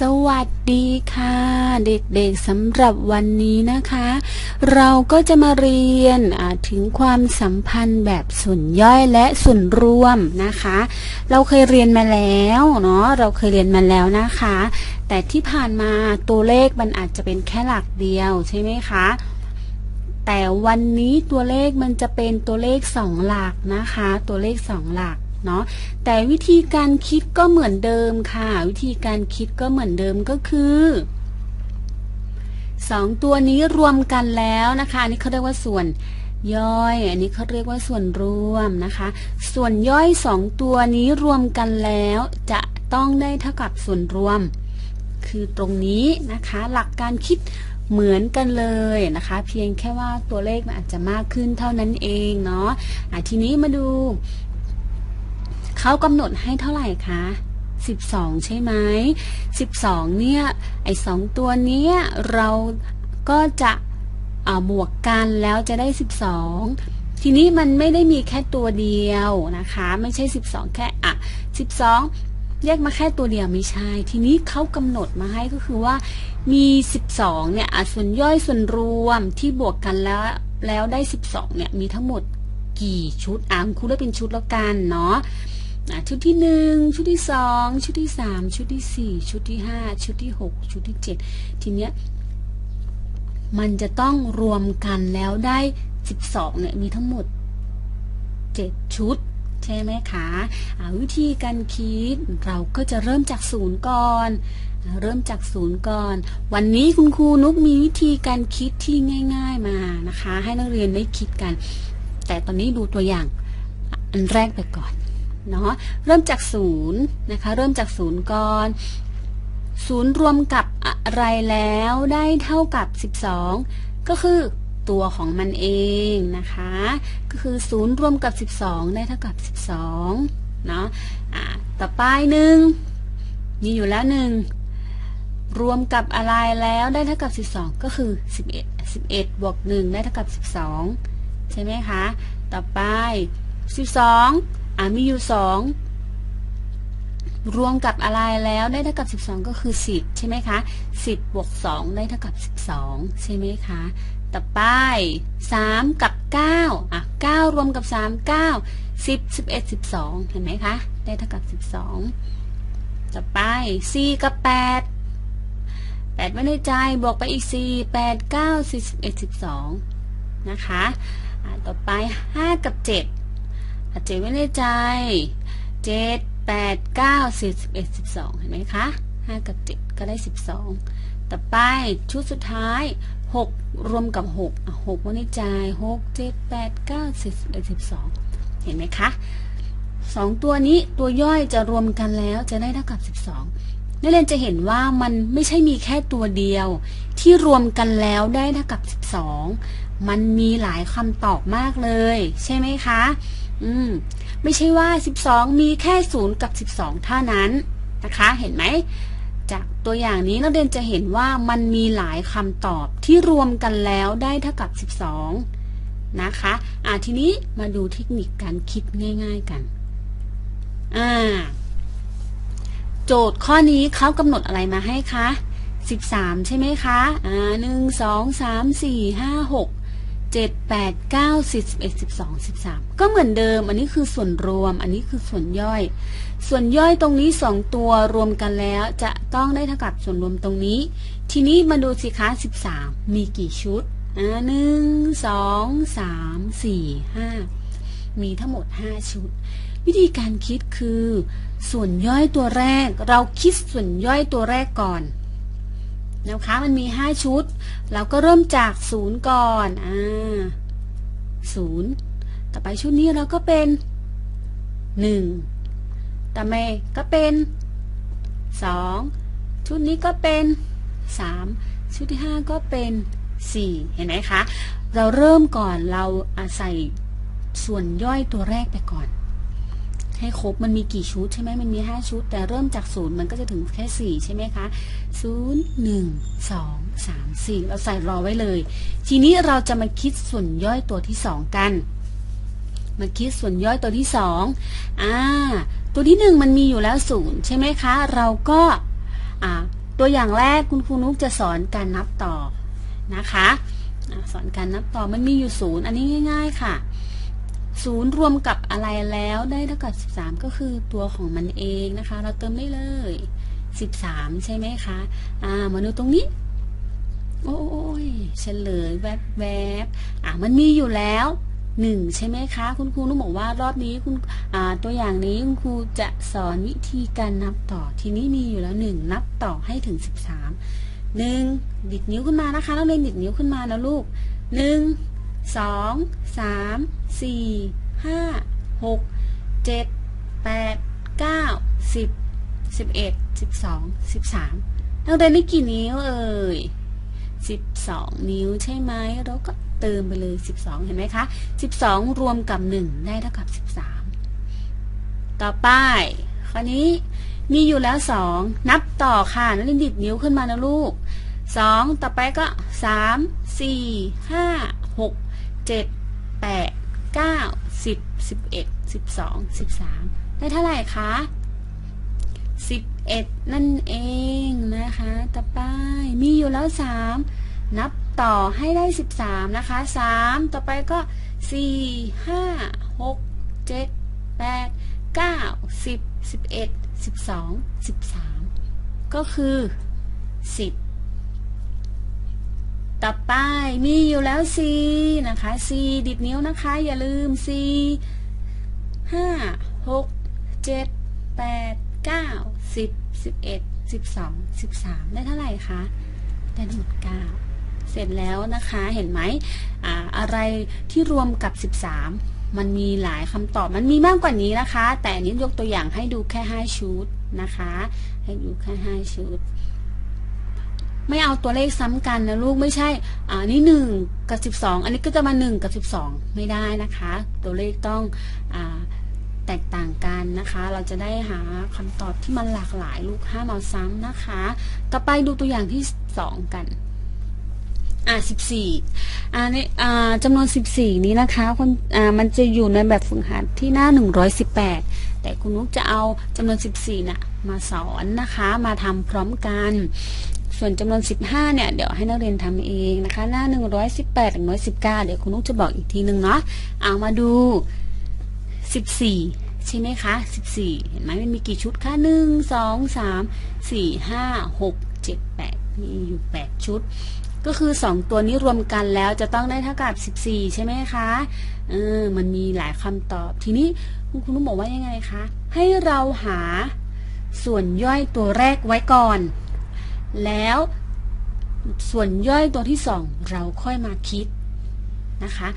สวัสดีค่ะ เด็กๆสำหรับวันนี้นะคะ เราก็จะมาเรียนถึงความสัมพันธ์แบบส่วนย่อยและส่วนรวมนะคะ เราเคยเรียนมาแล้วเนาะเราเคยเรียนมาแล้วนะคะ แต่ที่ผ่านมาตัวเลขมันอาจจะเป็นแค่หลักเดียวใช่ไหมคะแต่วันนี้ตัวเลขมันจะเป็นตัวเลขสองหลักนะคะ ตัวเลขสองหลัก เนาะแต่วิธีการคิดก็เหมือนเดิมค่ะ วิธีการคิดก็เหมือนเดิมก็คือสองตัวนี้รวมกันแล้วนะคะอันนี้เขาเรียกว่าส่วนย่อย อันนี้เขาเรียกว่าส่วนรวมนะคะ ส่วนย่อยสองตัวนี้รวมกันแล้ว จะต้องได้เท่ากับส่วนรวม คือตรงนี้นะคะ หลักการคิดเหมือนกันเลยนะคะ เพียงแค่ว่าตัวเลขมันอาจจะมากขึ้นเท่านั้นเองเนาะะทีนี้มาดู เขากำหนดให้เท่าไหร่คะ12 ใช่ไหม12 เนี่ย ไอ้สองตัวเนี้ยเราก็จะบวกกันแล้วจะได้ 12 ทีนี้มันไม่ได้มีแค่ตัวเดียวนะคะ ไม่ใช่ 12 แค่อะ12 แยกมาแค่ตัวเดียวไม่ใช่ ทีนี้เขากำหนดมาให้ก็คือว่ามี 12 เนี่ยส่วนย่อยส่วนรวมที่บวกกันแล้วแล้วได้ 12 เนี่ยมีทั้งหมดกี่ชุดอ่านคุณได้เป็นชุดแล้วกันเนาะ ชุดที่หนึ่งชุดที่สองชุดที่สามชุดที่สี่ชุดที่ห้าชุดที่หกชุดที่เจ็ดทีเนี้ยมันจะต้องรวมกันแล้วได้สิบสองเนี่ยมีทั้งหมดเจ็ดชุด ใช่ไหมคะะวิธีการคิดเราก็จะเริ่มจากศูนย์ก่อนเริ่มจากศูนย์ก่อน วันนี้คุณครูนุกมีวิธีการคิดที่ง่าย ๆมานะคะ ให้นักเรียนได้คิดกัน แต่ตอนนี้ดูตัวอย่างอันแรกไปก่อน เนาะเริ่มจากศูนย์นะคะเริ่มจากศูนย์ก่อนศูนย์รวมกับอะไรแล้วได้เท่ากับ 12 ก็คือตัวของมันเองนะคะ ก็คือศูนย์รวมกับ 12 ได้เท่ากับ 12เนาะะต่อไปหนึ่งมีอยู่แล้วหนึ่งรวมกับอะไรแล้วได้เท่ากับ 12 ก็คือ 11 11 บวก 1 ได้เท่ากับ 12 ใช่ไหมคะ ต่อไป 12 อ่ามีอยู่สองรวมกับอะไรแล้วได้เท่ากับ 12 ก็คือ 10 ใช่ไหมคะ 10บวก2ได้เท่ากับ 12 ใช่ไหมคะ ต่อไป 3 กับ 9 อะ 9 รวมกับ 3 9 10 11 12 เห็นไหมคะ ได้เท่ากับ 12 ต่อไป 4 กับ 8 8 ไว้ในใจ บวกไปอีก 4 8 9 10 11 12 นะคะ ต่อไป 5 กับ 7 เจ็ดไว้ในใจเจ็ดแปดเก้าสิบสิบเอ็ดสิบสองเห็นไหมคะห้ากับเจ็ดก็ได้สิบสองต่อไปชุดสุดท้ายหกรวมกับหกหกไว้ในใจหกเจ็ดแปดเก้าสิบสิบเอ็ดสิบสองเห็นไหมคะสองตัวนี้ตัวย่อยจะรวมกันแล้วจะได้เท่ากับสิบสองนักเรียนจะเห็นว่ามันไม่ใช่มีแค่ตัวเดียว ที่รวมกันแล้วได้เท่ากับ 12 มันมีหลายคำตอบมากเลย ใช่ไหมคะ อืม ไม่ใช่ว่า 12 มีแค่ 0 กับ 12 เท่านั้นนะคะ เห็นไหม จากตัวอย่างนี้นักเรียนจะเห็นว่ามันมีหลายคำตอบที่รวมกันแล้วได้เท่ากับ 12 นะคะอ่าทีนี้มาดูเทคนิคการคิดง่าย ๆกัน อ่า โจทย์ข้อนี้เขากำหนดอะไรมาให้คะ 13 ใช่ไหมคะ อ่าหนึ่งสองสามสี่ห้าหก 7 8 9 10 11 12 13ก็เหมือนเดิม อันนี้คือส่วนรวม อันนี้คือส่วนย่อย ส่วนย่อยตรงนี้2ตัวรวมกันแล้วจะต้องได้เท่ากับส่วนรวมตรงนี้ ทีนี้มาดูสิคะ13มีกี่ชุดอ่าหนึ่งสองสามสี่ห้ามีทั้งหมด5ชุด วิธีการคิดคือ ส่วนย่อยตัวแรก เราคิดส่วนย่อยตัวแรกก่อน นะคะมันมี 5 ชุด เราก็เริ่มจาก 0 ก่อนอ่าศูนย์ต่อไปชุดนี้เราก็เป็น 1ต่อไปก็เป็น 2 ชุดนี้ก็เป็น 3 ชุดที่ 5 ก็เป็น 4 เห็นไหมคะ เราเริ่มก่อนเราอาศัยส่วนย่อยตัวแรกไปก่อน ให้ครบมันมีกี่ชุดใช่ไหมมันมี 5 ชุด แต่เริ่มจากศูนย์มันก็จะถึงแค่ 4 ใช่ไหมคะ0 1 2 3 4เราใส่รอไว้เลย ทีนี้เราจะมาคิดส่วนย่อยตัวที่ 2 กัน มาคิดส่วนย่อยตัวที่สองอ่าตัวที่หนึ่งมันมีอยู่แล้วศูนย์ใช่ไหมคะ เราก็อ่าตัวอย่างแรกคุณครูนุกจะสอนการนับต่อนะคะอะสอนการนับต่อมันมีอยู่ศูนย์อันนี้ง่าย ๆ ค่ะ ศูนย์รวมกับอะไรแล้วได้เท่ากับ 13 ก็คือตัวของมันเองนะคะ เราเติมได้เลย 13 ใช่ไหมคะอ่ามาดูตรงนี้ โอ้ยเฉลยแวบแวบอะมันมีอยู่แล้วหนึ่งใช่ไหมคะ คุณครูนุกบอกว่ารอบนี้คุณอ่าตัวอย่างนี้คุณครูจะสอนวิธีการนับต่อทีนี้มีอยู่แล้วหนึ่งนับต่อให้ถึง13หนึ่งดิดนิ้วขึ้นมานะคะนักเรียนดิดนิ้วขึ้นมาแล้วลูกหนึ่ง สองสามสี่ห้าหกเจ็ดแปดเก้าสิบสิบเอ็ดสิบสองสิบสามนักเรียนได้กี่นิ้วเอ่ย12นิ้วใช่ไหมเราก็เติมไปเลย12เห็นไหมคะ12รวมกับ1ได้เท่ากับ13ต่อไปคราวนี้มีอยู่แล้ว2นับต่อค่ะนักเรียนดิดนิ้วขึ้นมานะลูก2ต่อไปก็สามสี่ห้า 3 4 5 6 7 8 9 10 11 12 13ได้เท่าไหร่คะ11นั่นเองนะคะ ต่อไปมีอยู่แล้ว3นับต่อให้ได้13นะคะ3ต่อไปก็4 5 6 7 8 9 10 11 12 13ก็คือ10 ต่อไปมีอยู่แล้ว4นะคะ4ดิดนิ้วนะคะ อย่าลืม4 5 6 7 8 9 10 11 12 13ได้เท่าไหร่คะได้ทั้งหมด9เสร็จแล้วนะคะเห็นไหมอ่าอะไรที่รวมกับ 13 มันมีหลายคำตอบมันมีมากกว่านี้นะคะ แต่อันนี้ยกตัวอย่างให้ดูแค่ 5 ชุดนะคะ ให้ดูแค่ 5 ชุด ไม่เอาตัวเลขซ้ำกันนะลูกไม่ใช่อ่านี่หนึ่งกับสิบสองอันนี้ก็จะมาหนึ่งกับสิบสองไม่ได้นะคะ ตัวเลขต้องอ่าแตกต่างกันนะคะ เราจะได้หาคำตอบที่มันหลากหลายลูกห้ามเอาซ้ำนะคะ ต่อไปดูตัวอย่างที่สองกันอ่าสิบสี่อ่านี่อ่าจำนวนสิบสี่นี้นะคะคนอ่ามันจะอยู่ในแบบฝึกหัดที่หน้าหนึ่งร้อยสิบแปดแต่คุณนุกจะเอาจำนวนสิบสี่น่ะมาสอนนะคะ มาทำพร้อมกัน ส่วนจำนวน 15 เนี่ย เดี๋ยวให้นักเรียนทำเองนะคะ หน้า 118ถึง119 เดี๋ยวคุณนุกจะบอกอีกทีหนึ่งเนาะ เอามาดู 14 ใช่ไหมคะ 14 เห็นไหมมันมีกี่ชุดคะ 1 2 3 4 5 6 7 8 มีอยู่ 8 ชุด ก็คือ 2 ตัวนี้รวมกันแล้วจะต้องได้เท่ากับ 14 ใช่ไหมคะ เออ มันมีหลายคำตอบ ทีนี้คุณครูนุกบอกว่ายังไงคะ ให้เราหาส่วนย่อยตัวแรกไว้ก่อน แล้วส่วนย่อยตัวที่สองเราค่อยมาคิดนะคะ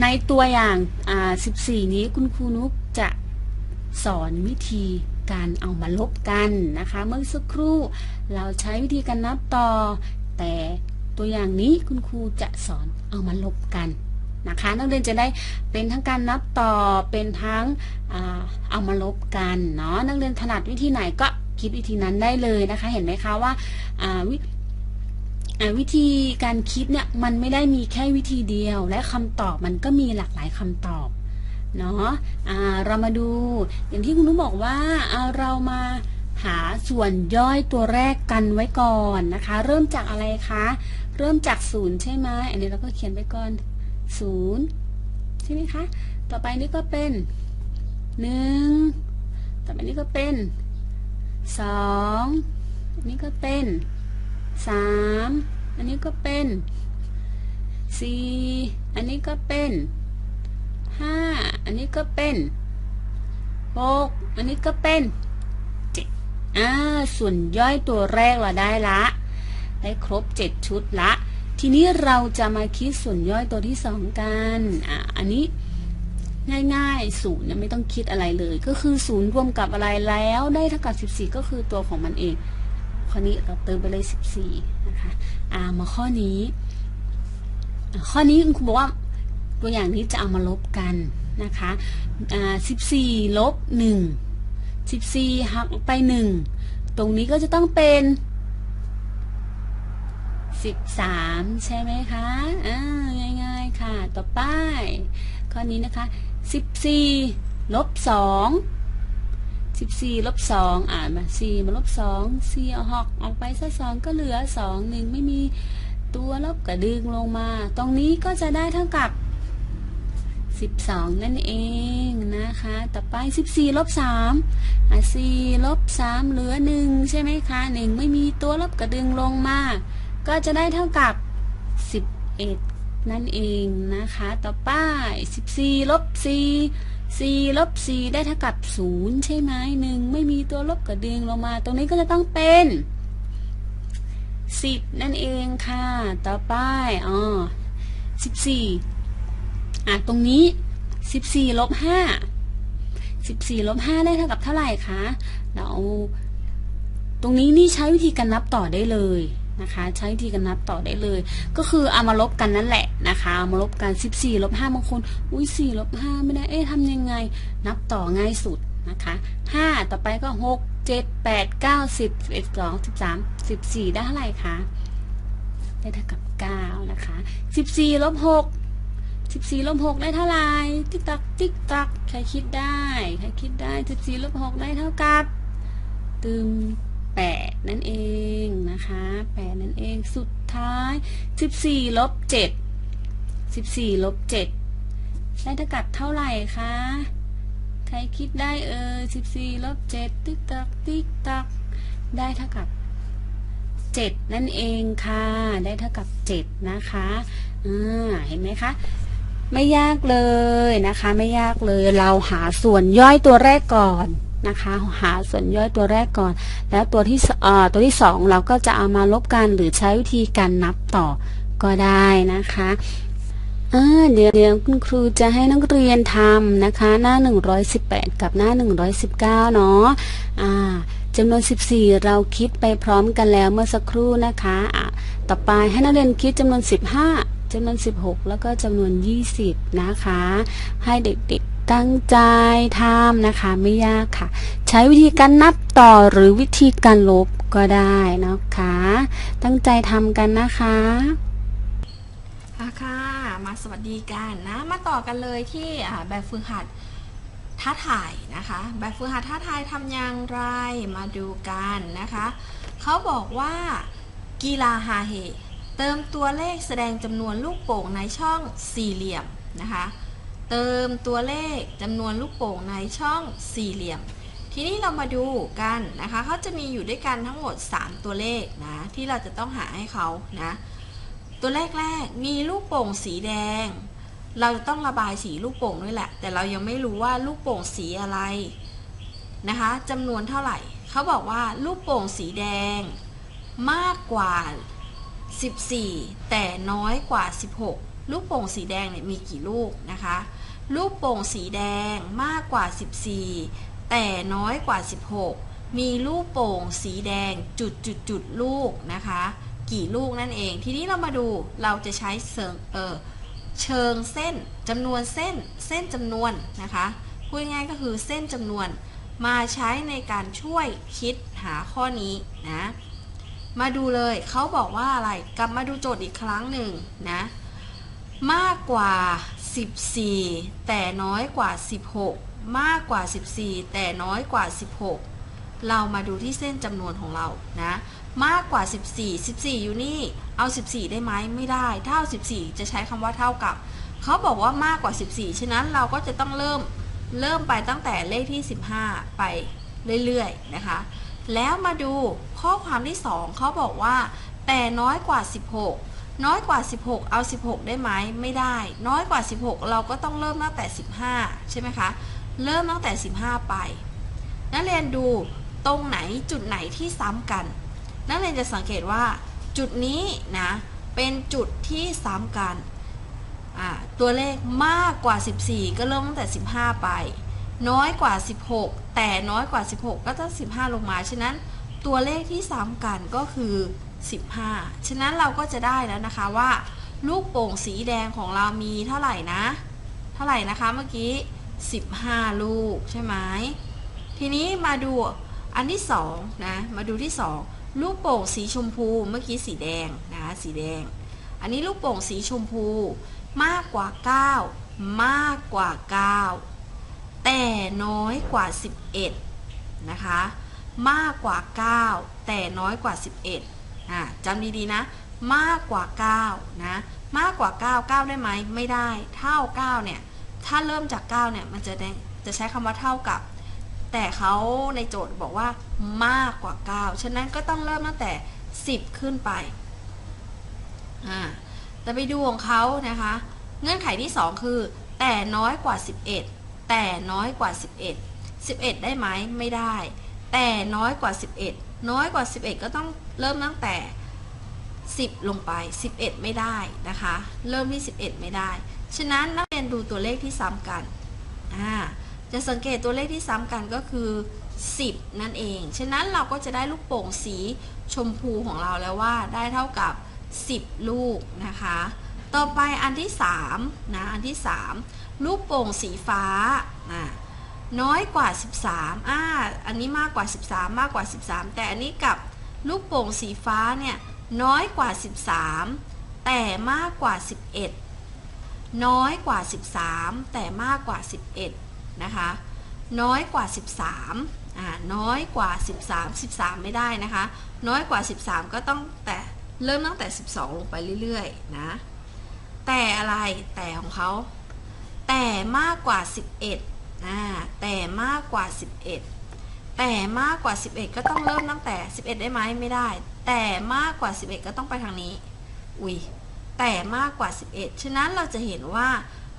ในตัวอย่าง14 นี้คุณครูนุกจะสอนวิธีการเอามาลบกันนะคะ เมื่อสักครู่เราใช้วิธีการนับต่อ แต่ตัวอย่างนี้คุณครูจะสอนเอามาลบกันนะคะ นักเรียนจะได้เป็นทั้งการนับต่อเป็นทั้งอเอามาลบกันเนาะนักเรียนถนัดวิธีไหนก็ คิดวิธีนั้นได้เลยนะคะ เห็นไหมคะว่าวิวิธีการคิดเนี่ยมันไม่ได้มีแค่วิธีเดียว และคำตอบมันก็มีหลากหลายคำตอบเนาะเรามาดูอย่างที่คุณนุ้บอกว่าอ่าเรามาหาส่วนย่อยตัวแรกกันไว้ก่อนนะคะ เริ่มจากอะไรคะเริ่มจากศูนย์ใช่ไหมอันนี้เราก็เขียนไว้ก่อนศูนย์ใช่ไหมคะต่อไปนี้ก็เป็นหนึ่งต่อไปนี้ก็เป็น สองอันนี้ก็เป็นสามอันนี้ก็เป็นสี่อันนี้ก็เป็นห้าอันนี้ก็เป็นหกอันนี้ก็เป็นเจ็ดอ่าส่วนย่อยตัวแรกเราได้ละ ได้ครบเจ็ดชุดละ ทีนี้เราจะมาคิดส่วนย่อยตัวที่สองกันอะอันนี้ ง่ายๆศูนย์เนี่ยไม่ต้องคิดอะไรเลย ก็คือศูนย์รวมกับอะไรแล้วได้เท่ากับ 14 ก็คือตัวของมันเองข้อนี้เราเติมไปเลย 14 นะคะอ่ามาข้อนี้ ข้อนี้คุณครูบอกว่าตัวอย่างนี้จะเอามาลบกันนะคะอ่า14 ลบ 1 14 หักไป 1 ตรงนี้ก็จะต้องเป็น 13 ใช่ไหมคะอ่าง่ายๆค่ะ ต่อไปข้อนี้นะคะ 14ลบ2 14ลบ2อ่านมา4มาลบ2 4เอาหอกออกไปซะ2ก็เหลือ 2 1 ไม่มีตัวลบกระดึงลงมา ตรงนี้ก็จะได้เท่ากับ 12 นั่นเองนะคะ ต่อไป 14ลบ3อะ4ลบ3เหลือ 1 ใช่ไหมคะ 1 ไม่มีตัวลบกระดึงลงมา ก็จะได้เท่ากับ 11 นั่นเองนะคะ ต่อไป 14ลบ4 4ลบ4ได้เท่ากับ 0 ใช่ไหม1ไม่มีตัวลบกระดึงลงมา ตรงนี้ก็จะต้องเป็น 10 นั่นเองค่ะ ต่อไปอ๋อ14อะตรงนี้ 14ลบ5 14ลบ5ได้เท่ากับเท่าไหร่คะเราตรงนี้นี่ใช้วิธีการนับต่อได้เลย นะคะใช้วิธีการนับต่อได้เลย ก็คือเอามาลบกันนั่นแหละนะคะเอามาลบกัน 14ลบ5บางคน อุ้ย4ลบ5ไม่ได้เอ๊ะทำยังไง นับต่อง่ายสุดนะคะ5ต่อไปก็ 6 7 8 9 10 11 12 13 14 ได้เท่าไหร่คะได้เท่ากับ 9 นะคะ 14ลบ6 14ลบ6ได้เท่าไหร่ติ๊กตักติ๊กตักใครคิดได้ ใครคิดได้ 14ลบ6ได้เท่ากับตึม 8นั่นเองนะคะ8นั่นเอง สุดท้าย14ลบ7 14ลบ7ได้เท่ากับเท่าไหร่คะ ใครคิดได้เออ14ลบ7ติ๊กตักติ๊กตัก ได้เท่ากับ7นั่นเองค่ะ ได้เท่ากับ7นะคะอ่าเห็นไหมคะไม่ยากเลยนะคะ ไม่ยากเลยเราหาส่วนย่อยตัวแรกก่อน นะคะ หาส่วนย่อยตัวแรกก่อน แล้วตัวที่อ่อตัวที่สองเราก็จะเอามาลบกันหรือใช้วิธีการนับต่อก็ได้นะคะเดี๋ยวเดี๋ยวคุณครูจะให้นักเรียนทำนะคะ หน้า 118 กับหน้า 119 เนาะอ่าจำนวน 14 เราคิดไปพร้อมกันแล้วเมื่อสักครู่นะคะอะต่อไปให้นักเรียนคิดจำนวน 15จำนวน 16 แล้วก็จำนวน 20 นะคะ ให้เด็กๆ ตั้งใจทำนะคะไม่ยากค่ะ ใช้วิธีการนับต่อหรือวิธีการลบก็ได้นะคะ ตั้งใจทำกันนะคะค่ะค่ะมาสวัสดีกันนะ มาต่อกันเลยที่แบบฝึกหัดท้าทายนะคะ แบบฝึกหัดท้าทายทำอย่างไรมาดูกันนะคะเขาบอกว่ากีฬาฮาเฮเติมตัวเลขแสดงจำนวนลูกโป่งในช่องสี่เหลี่ยมนะคะ เติมตัวเลขจำนวนลูกโป่งในช่องสี่เหลี่ยม ทีนี้เรามาดูกันนะคะเขาจะมีอยู่ด้วยกันทั้งหมด 3 ตัวเลขนะที่เราจะต้องหาให้เขานะ ตัวแรกแรกมีลูกโป่งสีแดง เราจะต้องระบายสีลูกโป่งด้วยแหละ แต่เรายังไม่รู้ว่าลูกโป่งสีอะไรนะคะจำนวนเท่าไหร่เขาบอกว่าลูกโป่งสีแดงมากกว่า 14 แต่น้อยกว่า 16 ลูกโป่งสีแดงเนี่ยมีกี่ลูกนะคะ ลูกโป่งสีแดงมากกว่า 14 แต่น้อยกว่า 16 มีลูกโป่งสีแดงจุดจุดจุดลูกนะคะ กี่ลูกนั่นเอง ทีนี้เรามาดูเราจะใช้เชิงเออเชิงเส้นจำนวนเส้นเส้นจำนวนนะคะพูดง่ายก็คือเส้นจำนวนมาใช้ในการช่วยคิดหาข้อนี้นะ มาดูเลยเขาบอกว่าอะไร กลับมาดูโจทย์อีกครั้งหนึ่งนะ มากกว่า 14 แต่น้อยกว่า 16 มากกว่า 14 แต่น้อยกว่า 16 เรามาดูที่เส้นจำนวนของเรานะ มากกว่า 14 14 อยู่นี่ เอา 14 ได้ไหมไม่ได้ถ้าเอา14 จะใช้คำว่าเท่ากับ เขาบอกว่ามากกว่า 14 ฉะนั้นเราก็จะต้องเริ่ม เริ่มไปตั้งแต่เลขที่ 15 ไปเรื่อยๆ นะคะ แล้วมาดูข้อความที่ 2 เขาบอกว่า แต่น้อยกว่า 16 น้อยกว่า 16 เอา 16 ได้ไหมไม่ได้ น้อยกว่า 16 เราก็ต้องเริ่มตั้งแต่ 15 ใช่ไหมคะ เริ่มตั้งแต่ 15 ไป นักเรียนดูตรงไหนจุดไหนที่ซ้ำกัน นักเรียนจะสังเกตว่าจุดนี้นะเป็นจุดที่ซ้ำกัน ตัวเลขมากกว่า 14 ก็เริ่มตั้งแต่ 15 ไป น้อยกว่า 16 แต่น้อยกว่า 16 ก็ต้อง15 ลงมา ฉะนั้นตัวเลขที่ซ้ำกันก็คือ 15 ฉะนั้นเราก็จะได้แล้วนะคะว่า ลูกโป่งสีแดงของเรามีเท่าไหร่นะ เท่าไหร่นะคะเมื่อกี้ 15 ลูกใช่ไหมทีนี้มาดูอันที่2นะมาดูที่ 2 ลูกโป่งสีชมพูเมื่อกี้สีแดงนะคะสีแดง อันนี้ลูกโป่งสีชมพูมากกว่า 9 มากกว่า 9 แต่น้อยกว่า 11 นะคะ มากกว่า 9 แต่น้อยกว่า 11อะ จำดีๆนะ มากกว่า9นะมากกว่า 9 9 ได้ไหมไม่ได้ เท่า9เนี่ยถ้าเริ่มจาก9เนี่ยมันจะได้จะใช้คำว่าเท่ากับ แต่เขาในโจทย์บอกว่ามากกว่า 9 ฉะนั้นก็ต้องเริ่มตั้งแต่ 10 ขึ้นไปอ่าแต่ไปดูของเขานะคะ เงื่อนไขที่ 2 คือ แต่น้อยกว่า 11 แต่น้อยกว่า 11 11 ได้ไหมไม่ได้ แต่น้อยกว่า 11 น้อยกว่า 11 ก็ต้องเริ่มตั้งแต่ 10 ลงไป 11 ไม่ได้นะคะ เริ่มที่ 11 ไม่ได้ ฉะนั้นนักเรียนดูตัวเลขที่ซ้ำกันอ่าจะสังเกตตัวเลขที่ซ้ำกันก็คือ 10 นั่นเอง ฉะนั้นเราก็จะได้ลูกโป่งสีชมพูของเราแล้วว่าได้เท่ากับ 10 ลูกนะคะ ต่อไปอันที่3นะ อันที่ 3 ลูกโป่งสีฟ้าอ่า น้อยกว่า 13อ่าอันนี้มากกว่า 13 มากกว่า 13 แต่อันนี้กับลูกโป่งสีฟ้าเนี่ยน้อยกว่า 13 แต่มากกว่า 11 น้อยกว่า 13 แต่มากกว่า 11 นะคะ น้อยกว่า 13อ่าน้อยกว่า 13 13 ไม่ได้นะคะ น้อยกว่า 13 ก็ต้องแต่เริ่มตั้งแต่ 12 ลงไปเรื่อยๆ นะ แต่อะไรแต่ของเขาแต่มากกว่า 11 อ่าแต่มากกว่า 11 แต่มากกว่า 11 ก็ต้องเริ่มตั้งแต่ 11 ได้ไหมไม่ได้ แต่มากกว่า 11 ก็ต้องไปทางนี้ อุ้ยแต่มากกว่า 11 ฉะนั้นเราจะเห็นว่า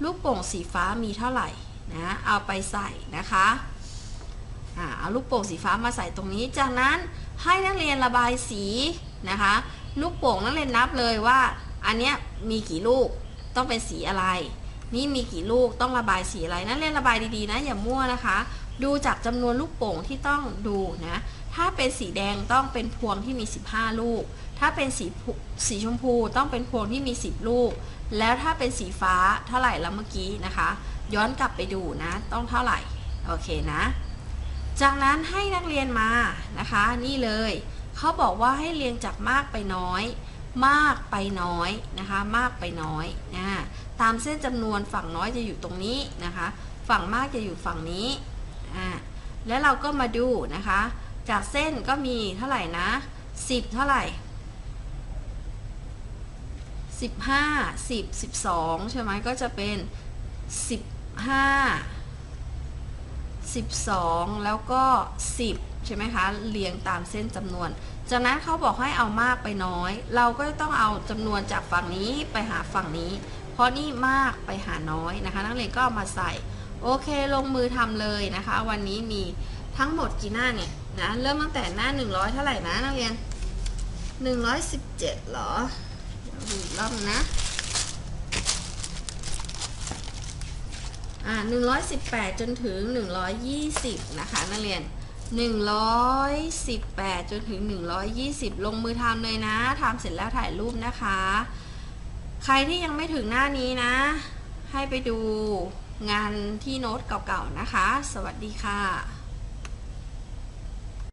ลูกโป่งสีฟ้ามีเท่าไหร่นะเอาไปใส่นะคะอ่าเอาลูกโป่งสีฟ้ามาใส่ตรงนี้ จากนั้นให้นักเรียนระบายสีนะคะ ลูกโป่งนักเรียนนับเลยว่า อันเนี้ยมีกี่ลูกต้องเป็นสีอะไร นี่มีกี่ลูกต้องระบายสีอะไรนักเรียนระบายดีๆนะอย่ามั่วนะคะ ดูจากจำนวนลูกโป่งที่ต้องดูนะ ถ้าเป็นสีแดงต้องเป็นพวงที่มี 15 ลูก ถ้าเป็นสีสีชมพูต้องเป็นพวงที่มี 10 ลูก แล้วถ้าเป็นสีฟ้าเท่าไหร่แล้วเมื่อกี้นะคะ ย้อนกลับไปดูนะ ต้องเท่าไหร่โอเคนะ จากนั้นให้นักเรียนมานะคะ นี่เลยเขาบอกว่าให้เรียงจากมากไปน้อย มากไปน้อยนะคะ มากไปน้อยนะ ตามเส้นจำนวนฝั่งน้อยจะอยู่ตรงนี้นะคะ ฝั่งมากจะอยู่ฝั่งนี้อ่าแล้วเราก็มาดูนะคะ จากเส้นก็มีเท่าไหร่นะ 10 เท่าไหร่ 15 10 12 ใช่ไหมก็จะเป็น 15 12 แล้วก็ 10 ใช่ไหมคะ เรียงตามเส้นจำนวน จากนั้นเขาบอกให้เอามากไปน้อย เราก็ต้องเอาจำนวนจากฝั่งนี้ไปหาฝั่งนี้ เพราะนี่มากไปหาน้อยนะคะ นักเรียนก็มาใส่ โอเคลงมือทำเลยนะคะ วันนี้มีทั้งหมดกี่หน้าเนี่ยนะเริ่มตั้งแต่หน้า 100 เท่าไหร่นะนักเรียน 117หรอเดี๋ยวดูอีกรอบนึงนะอ่า118 จนถึง 120 นะคะนักเรียน 118 จนถึง 120 ลงมือทำเลยนะทำเสร็จแล้วถ่ายรูปนะคะ ใครที่ยังไม่ถึงหน้านี้นะ ให้ไปดูงานที่โน้ตเก่าๆนะคะ สวัสดีค่ะ